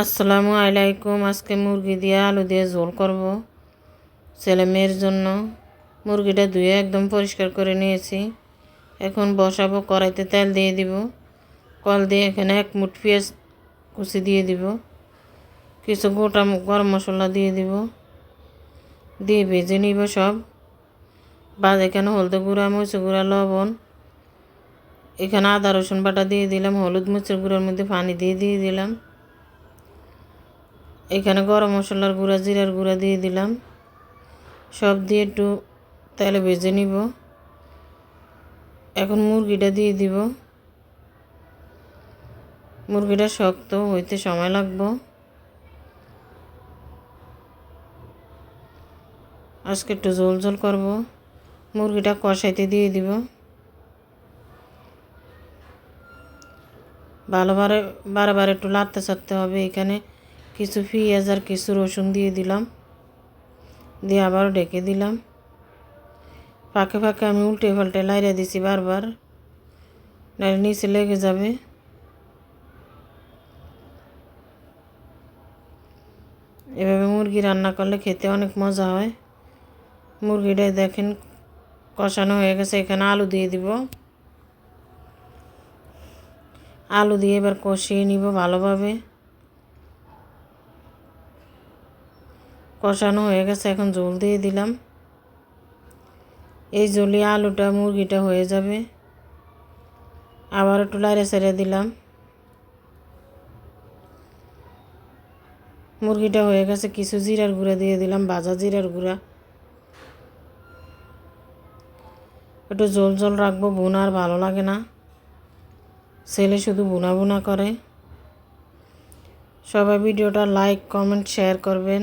আসসালামু আলাইকুম, আজকে মুরগি দিয়ে আলু দিয়ে ঝোল করব ছেলে মেয়ের জন্য। মুরগিটা ধুয়ে একদম পরিষ্কার করে নিয়েছি। এখন বসাবো কড়াইতে তেল দিয়ে দিব। কল দিয়ে এখানে এক মুঠ পেঁয়াজ কুচি দিয়ে দিব। কিছু গোটা গরম মশলা দিয়ে দিব। দিয়ে ভেজে নিব সব। বাদ এখানে হলদে গুঁড়া মরিচ গুঁড়া, লবণ। এখানে আদা, রসুন বাটা দিয়ে দিলাম। হলুদ, মরিচের গুঁড়ার মধ্যে পানি দিয়ে দিয়ে দিলাম। এখানে গরম মশলার গুঁড়া, জিরার গুঁড়া দিয়ে দিলাম। সব দিয়ে একটু তেলে ভেজে নিব। এখন মুরগিটা দিয়ে দিব। মুরগিটা শক্ত হইতে সময় লাগবো। আজকে একটু ঝোল ঝোল করব। মুরগিটা কষাইতে দিয়ে দিব। ভালোভাবে বারবার একটু লাড়তে ছাড়তে হবে। এখানে কিছু পেঁয়াজ আর কিছু রসুন দিয়ে দিলাম। দিয়ে আবার ডেকে দিলাম। ফাঁকে ফাঁকে আমি উল্টে পাল্টে লাইরে দিছি বারবার। নাইলে নিচে লেগে যাবে। এভাবে মুরগি রান্না করলে খেতে অনেক মজা হয়। মুরগিটাই দেখেন কষানো হয়ে গেছে, এখানে আলু দিয়ে দিব। আলু দিয়ে এবার কষিয়ে নিব ভালোভাবে। কষানো হয়ে গেছে, এখন জল দিয়ে দিলাম। এই জলে আলুটা, মুরগিটা হয়ে যাবে। আবার একটু লাইরে সেরে দিলাম। মুরগিটা হয়ে গেছে, কিছু জিরার গুঁড়া দিয়ে দিলাম, ভাজা জিরার গুঁড়া। একটু জল জল রাখব, বোনা আর ভালো লাগে না। ছেলে শুধু বোনা বোনা করে। সবাই ভিডিওটা লাইক, কমেন্ট, শেয়ার করবেন।